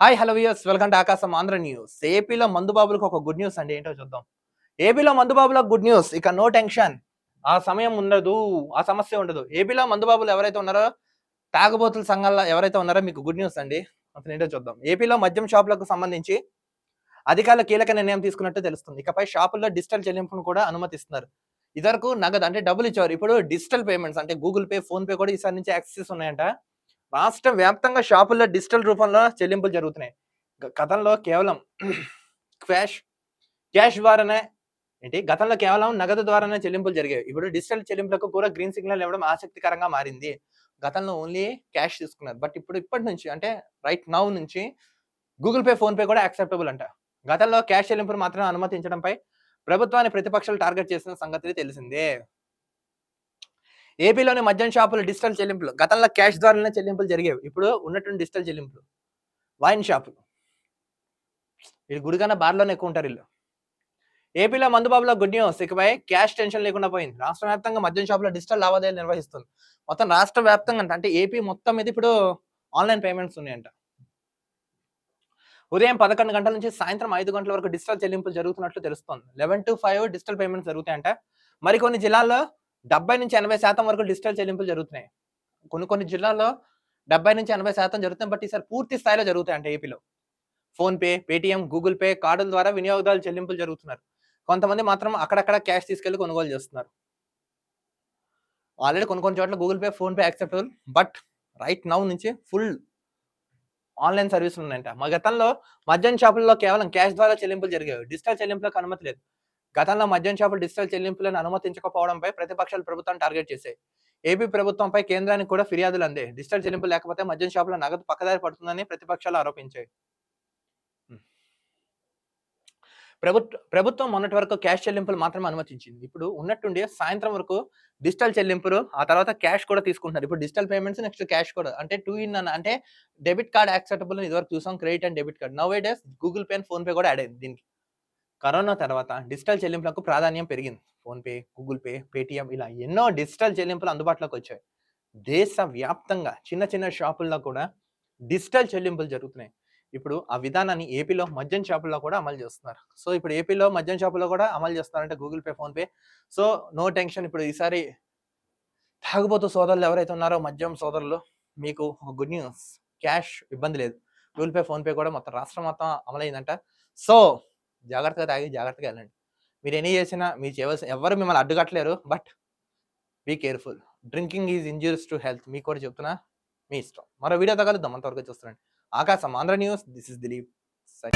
Hi hello views welcome to Akasam Andhra news ఏపీలో మందుబాబులకు ఒక good news అండి. ఏంటో చూద్దాం. ఏపీలో మందుబాబులకు గుడ్ న్యూస్ ఇక నో టెన్షన్ ఆ సమయం ఉండదు. ఆ సమస్య ఉండదు. ఏపీలో మందుబాబులు ఎవరైతే ఉన్నారో తాగబోతుల సంఘాల్లో ఎవరైతే ఉన్నారో మీకు గుడ్ న్యూస్ అండి. అసలు ఏంటో చూద్దాం. ఏపీలో మద్యం షాపులకు సంబంధించి అధికారులు కీలక నిర్ణయం తీసుకున్నట్టు తెలుస్తుంది. ఇకపై షాపుల్లో డిజిటల్ చెల్లింపును కూడా అనుమతిస్తున్నారు. ఇదివరకు నగదు అంటే డబ్బులు ఇచ్చేవారు. ఇప్పుడు డిజిటల్ పేమెంట్స్ అంటే గూగుల్ పే ఫోన్ పే కూడా ఈసారి నుంచి యాక్సెస్ ఉన్నాయంట రాష్ట్ర వ్యాప్తంగా షాపుల్లో డిజిటల్ రూపంలో చెల్లింపులు జరుగుతున్నాయి. గతంలో కేవలం క్యాష్ క్యాష్ ద్వారానే ఏంటి? గతంలో కేవలం నగదు ద్వారానే చెల్లింపులు జరిగాయి ఇప్పుడు డిజిటల్ చెల్లింపులకు కూడా గ్రీన్ సిగ్నల్ ఇవ్వడం ఆసక్తికరంగా మారింది. గతంలో ఓన్లీ క్యాష్ తీసుకున్నారు. బట్ ఇప్పుడు ఇప్పటి నుంచి అంటే రైట్ నౌ నుంచి గూగుల్ పే ఫోన్పే కూడా యాక్సెప్టబుల్ అంట. గతంలో క్యాష్ చెల్లింపులు మాత్రమే అనుమతించడంపై ప్రభుత్వాన్ని ప్రతిపక్షాలు టార్గెట్ చేసిన సంగతి తెలిసిందే. ఏపీలోని మద్యం షాపులు డిజిటల్ చెల్లింపులు గతంలో క్యాష్ ద్వారానే చెల్లింపులు జరిగేవి. ఇప్పుడు ఉన్నటువంటి డిజిటల్ చెల్లింపులు వైన్ షాపులు వీళ్ళు గుడికన్నా బార్లోనే ఎక్కువ ఉంటారు వీళ్ళు. ఏపీలో మందుబాబులో గుడ్ న్యూస్. ఇకపై క్యాష్ టెన్షన్ లేకుండా పోయింది. రాష్ట్ర వ్యాప్తంగా మద్యం షాపులో డిజిటల్ లావాదేవీలు నిర్వహిస్తుంది మొత్తం రాష్ట్ర వ్యాప్తంగా అంట అంటే ఏపీ మొత్తం మీద ఇప్పుడు ఆన్లైన్ పేమెంట్స్ ఉన్నాయంట. ఉదయం పదకొండు గంటల నుంచి సాయంత్రం ఐదు గంటల వరకు డిజిటల్ చెల్లింపులు జరుగుతున్నట్లు తెలుస్తోంది. Eleven to five digital payments జరుగుతాయంట. మరికొన్ని జిల్లాల్లో డెబ్బై నుంచి ఎనభై శాతం వరకు డిజిటల్ చెల్లింపులు జరుగుతున్నాయి. కొన్ని కొన్ని జిల్లాల్లో డెబ్బై నుంచి ఎనభై శాతం జరుగుతుంది బట్ ఈసారి పూర్తి స్థాయిలో జరుగుతాయంట ఏపీలో. ఫోన్పే పేటిఎం గూగుల్ పే కార్డుల ద్వారా వినియోగదారులు చెల్లింపులు జరుగుతున్నారు. కొంతమంది మాత్రం అక్కడక్కడ క్యాష్ తీసుకెళ్ళి కొనుగోలు చేస్తున్నారు. ఆల్రెడీ కొన్ని కొన్ని చోట్ల Google pay PhonePe acceptable. But right now నుంచి ఫుల్ ఆన్లైన్ సర్వీసులు ఉన్నాయంట. మా గతంలో మద్యం షాపుల్లో కేవలం క్యాష్ ద్వారా చెల్లింపులు జరిగేవి. డిజిటల్ చెల్లింపులకు అనుమతి లేదు. గతంలో మద్యం షాపులు డిజిటల్ చెల్లింపులను అనుమతించకపోవడంపై ప్రతిపక్షాలు ప్రభుత్వం టార్గెట్ చేశాయి. ఏపీ ప్రభుత్వంపై కేంద్రానికి కూడా ఫిర్యాదులు అందే. డిజిటల్ చెల్లింపులు లేకపోతే మద్యం షాపుల నగదు పక్కదారి పడుతుందని ప్రతిపక్షాలు ఆరోపించాయి. ప్రభుత్వ ప్రభుత్వం మొన్నటి వరకు క్యాష్ చెల్లింపులు మాత్రమే అనుమతించింది. ఇప్పుడు ఉన్నట్టుండి సాయంత్రం వరకు డిజిటల్ చెల్లింపులు ఆ తర్వాత క్యాష్ కూడా తీసుకుంటున్నారు. ఇప్పుడు డిజిటల్ పేమెంట్స్ నెక్స్ట్ క్యాష్ కూడా. అంటే టూ ఇన్ అంటే డెబిట్ కార్డ్ యాక్సెప్టబుల్ ఇదివరకు చూసాం. Credit and debit card. Nowadays Google pay and PhonePe కూడా యాడ్ అయింది దీనికి. కరోనా తర్వాత డిజిటల్ చెల్లింపులకు ప్రాధాన్యం పెరిగింది. ఫోన్పే గూగుల్ పే పేటిఎం ఇలా ఎన్నో డిజిటల్ చెల్లింపులు అందుబాటులోకి వచ్చాయి. దేశ వ్యాప్తంగా చిన్న చిన్న షాపుల్లో కూడా డిజిటల్ చెల్లింపులు జరుగుతున్నాయి. ఇప్పుడు ఆ విధానాన్ని ఏపీలో మద్యం షాపుల్లో కూడా అమలు చేస్తున్నారు. సో ఇప్పుడు ఏపీలో మద్యం షాపుల్లో కూడా అమలు చేస్తున్నారంటే Google pay PhonePe so no tension ఇప్పుడు ఈసారి తాగుబోతు సోదరులు ఎవరైతే ఉన్నారో మద్యం సోదరులు మీకు ఒక గుడ్ న్యూస్. క్యాష్ ఇబ్బంది లేదు. గూగుల్ పే ఫోన్పే కూడా మొత్తం రాష్ట్రం మొత్తం అమలైందంట. సో జాగ్రత్తగా తాగి జాగ్రత్తగా వెళ్ళండి. మీరు ఎన్ని చేసినా మీరు చేయవలసిన ఎవరు మిమ్మల్ని అడ్డుకట్టలేరు but be careful. Drinking is injurious to health. మీకు కూడా చెప్తున్నా మీ ఇష్టం. మరో వీడియో తగలుద్దాం అంతవరకు చూస్తున్నాండి Akasam Andhra news. This is Dilip. Sye